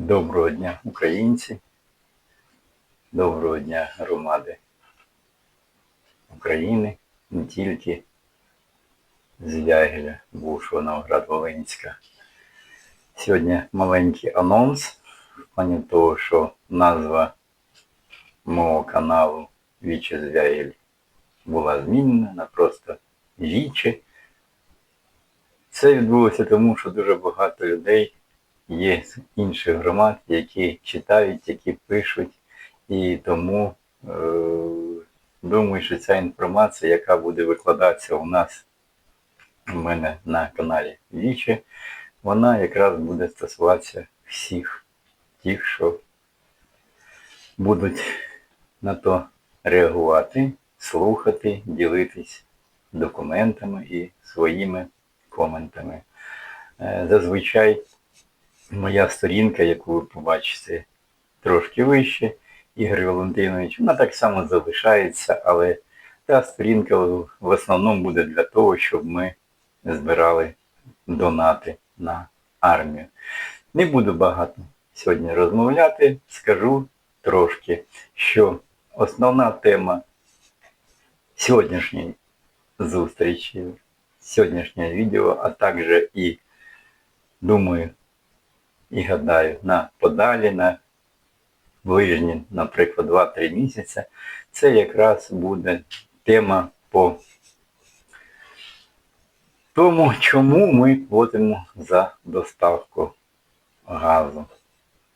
Доброго дня, українці. Доброго дня, громади України, не тільки з Вягеля, бувшого Новоград Волинська. Сьогодні маленький анонс в плані того, що назва мого каналу Віче з Вягель була змінена на просто Віче. Це відбулося тому, що дуже багато людей є з інших громад, які читають, які пишуть. І тому е, думаю, що ця інформація, яка буде викладатися у нас у мене на каналі Віче, вона якраз буде стосуватися всіх тих, що будуть на то реагувати, слухати, ділитись документами і своїми коментами. Е, Зазвичай моя сторінка, яку ви побачите трошки вище, Ігор Валентинович, вона так само залишається, але та сторінка в основному буде для того, щоб ми збирали донати на армію. Не буду багато сьогодні розмовляти, скажу трошки, що основна тема сьогоднішньої зустрічі, сьогоднішнього відео, а також і, думаю, і гадаю, на подалі, на ближні, наприклад, 2-3 місяці, це якраз буде тема по тому, чому ми платимо за доставку газу.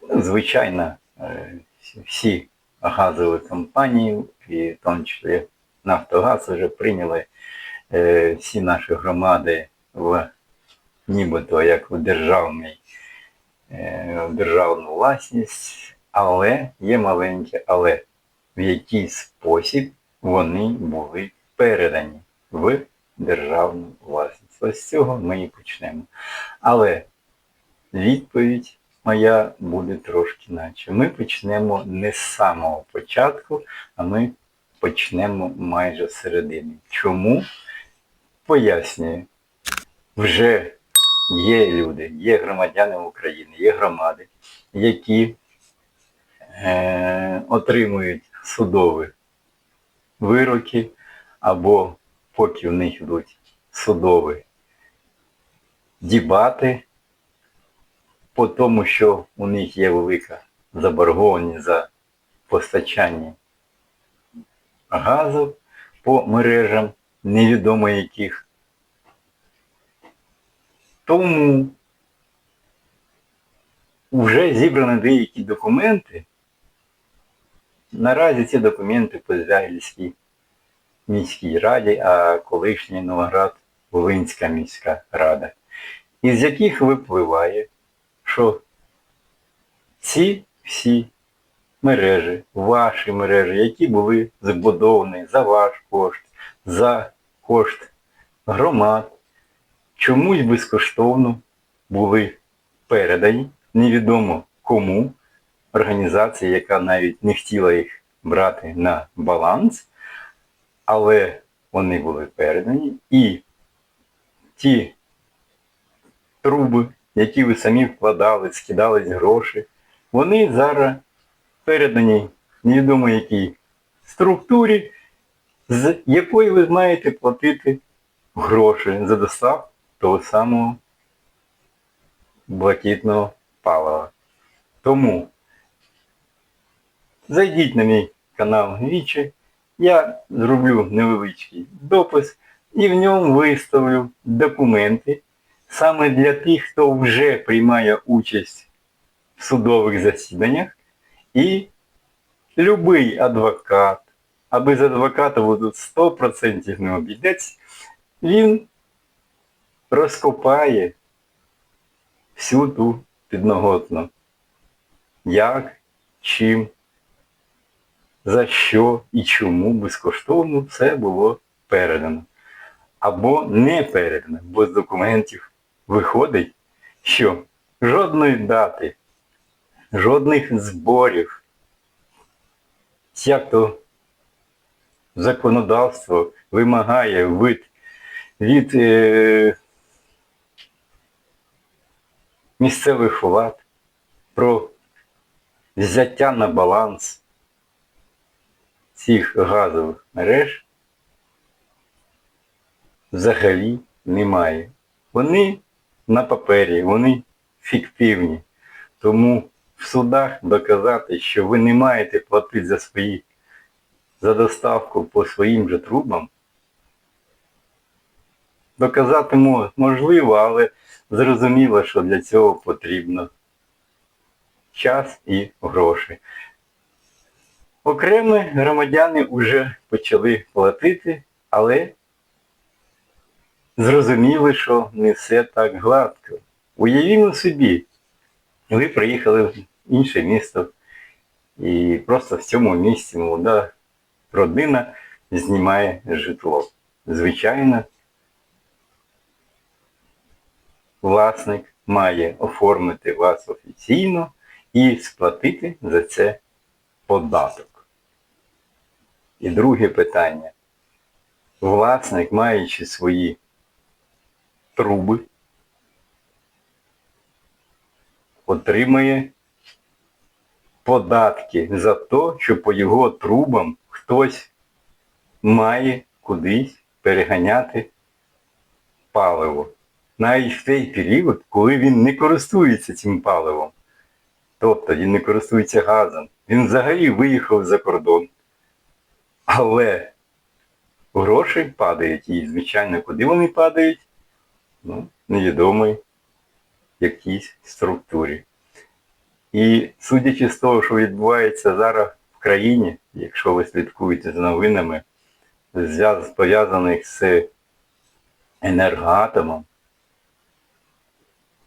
Ну, Звичайно, е, всі газові компанії, і в тому числі Нафтогаз, вже прийняли е, всі наші громади в нібито як в державний державну власність, але є маленьке але, в який спосіб вони були передані в державну власність. Ось з цього ми і почнемо. Але відповідь моя буде трошки наче. Ми почнемо не з самого початку, а ми почнемо майже з середини. Чому? Пояснюю. Вже є люди, є громадяни України, є громади, які е, отримують судові вироки, або поки в них йдуть судові дібати, по тому, що у них є велика заборгованість за постачання газу по мережам, невідомо яких. Тому вже зібрані деякі документи. Наразі ці документи по Звягільській міській раді, а колишній Новоград Волинська міська рада, із яких випливає, що ці всі мережі, ваші мережі, які були збудовані за ваш кошт, за кошт громад, чомусь безкоштовно були передані, невідомо кому, організації, яка навіть не хотіла їх брати на баланс, але вони були передані. І ті труби, які ви самі вкладали, скидались гроші, вони зараз передані невідомо якій структурі, з якої ви маєте платити гроші за доставку того самого блакитного палива. Тому зайдіть на мій канал Вічі, я зроблю невеличкий допис і в ньому виставлю документи саме для тих, хто вже приймає участь в судових засіданнях і любий адвокат, а без адвоката будуть 100% не обійдеться, він розкопає всю ту підноготну. Як, чим, за що і чому безкоштовно все було передано. Або не передано, бо з документів виходить, що жодної дати, жодних зборів, як то законодавство вимагає від, від е, місцевих влад про взяття на баланс цих газових мереж взагалі немає. Вони на папері, вони фіктивні. Тому в судах доказати, що ви не маєте платити за свої за доставку по своїм же трубам. Доказати можливо, але зрозуміло, що для цього потрібно час і гроші. Окремі громадяни вже почали платити, але зрозуміли, що не все так гладко. Уявімо собі, ви приїхали в інше місто і просто в цьому місці молода родина знімає житло. Звичайно, власник має оформити вас офіційно і сплатити за це податок. І друге питання. Власник, маючи свої труби, отримає податки за те, що по його трубам хтось має кудись переганяти паливо. Навіть в той період, коли він не користується цим паливом. Тобто він не користується газом. Він взагалі виїхав за кордон. Але гроші падають і, звичайно, куди вони падають? Ну, невідомій якійсь структурі. І судячи з того, що відбувається зараз в країні, якщо ви слідкуєте за новинами, пов'язаних з енергоатомом,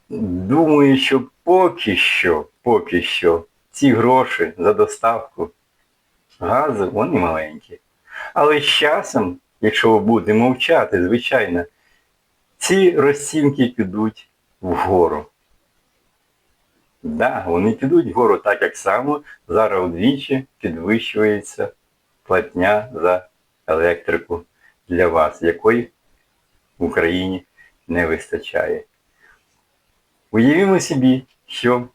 думаю, що поки що, поки що ці гроші за доставку газу, вони маленькі. Але з часом, якщо ви будете мовчати, звичайно, ці розцінки підуть вгору. Да, вони підуть вгору так, як само зараз удвічі підвищується платня за електрику для вас, якої в Україні не вистачає. Уявімо собі, що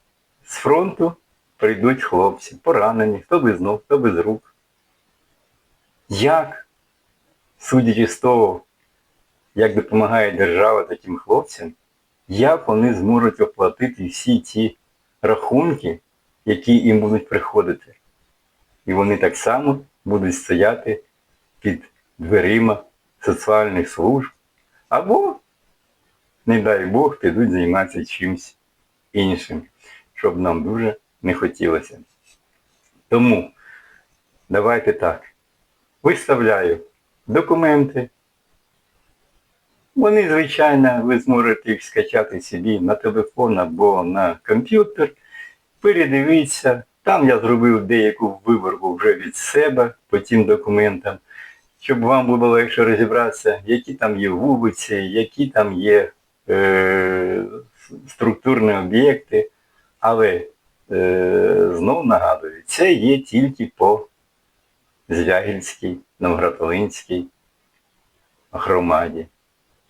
з фронту прийдуть хлопці, поранені, хто без ног, хто без рук. Як, судячи з того, як допомагає держава таким хлопцям, як вони зможуть оплатити всі ті рахунки, які їм будуть приходити. І вони так само будуть стояти під дверима соціальних служб, або, не дай Бог, підуть займатися чимось іншим, щоб нам дуже не хотілося. Тому давайте так. Виставляю документи. Вони, звичайно, ви зможете їх скачати собі на телефон або на комп'ютер, передивіться. Там я зробив деяку виборку вже від себе по тим документам, щоб вам було легше розібратися, які там є вулиці, які там є е, структурні об'єкти. Але е, знов нагадую, це є тільки по Звягільській, Новград-Волинській громаді.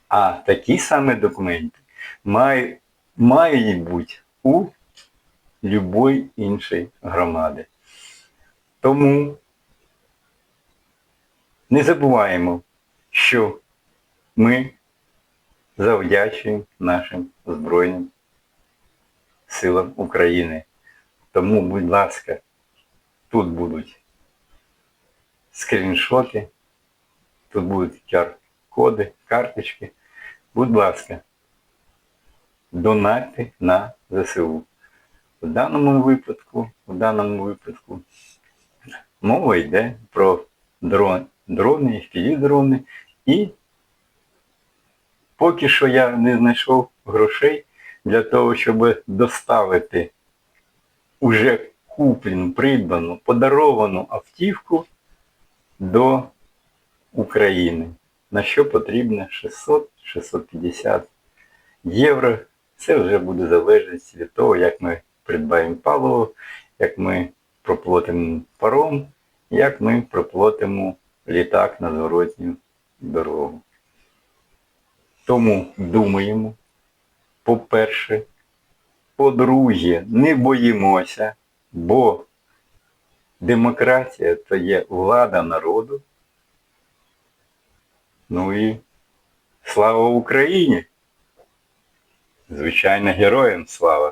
А такі саме документи мають, мають бути у будь-якої іншої громади. Тому не забуваємо, що ми завдячуємо нашим Збройним силам України. Тому, будь ласка, тут будуть скріншоти, тут будуть QR-коди, карточки. Будь ласка, донатьте на ЗСУ. В даному випадку, в даному випадку мова йде про дрон, дрони, FPV-дрони і поки що я не знайшов грошей для того, щоб доставити уже куплену, придбану, подаровану автівку до України. На що потрібно 600-650 євро. Це вже буде залежати від того, як ми придбаємо паливо, як ми проплатимо паром, як ми проплатимо літак на зворотню дорогу. Тому думаємо, по-перше, по-друге, не боїмося, Бо демократія то є влада народу. Ну і слава Україні! Звичайно, героям слава!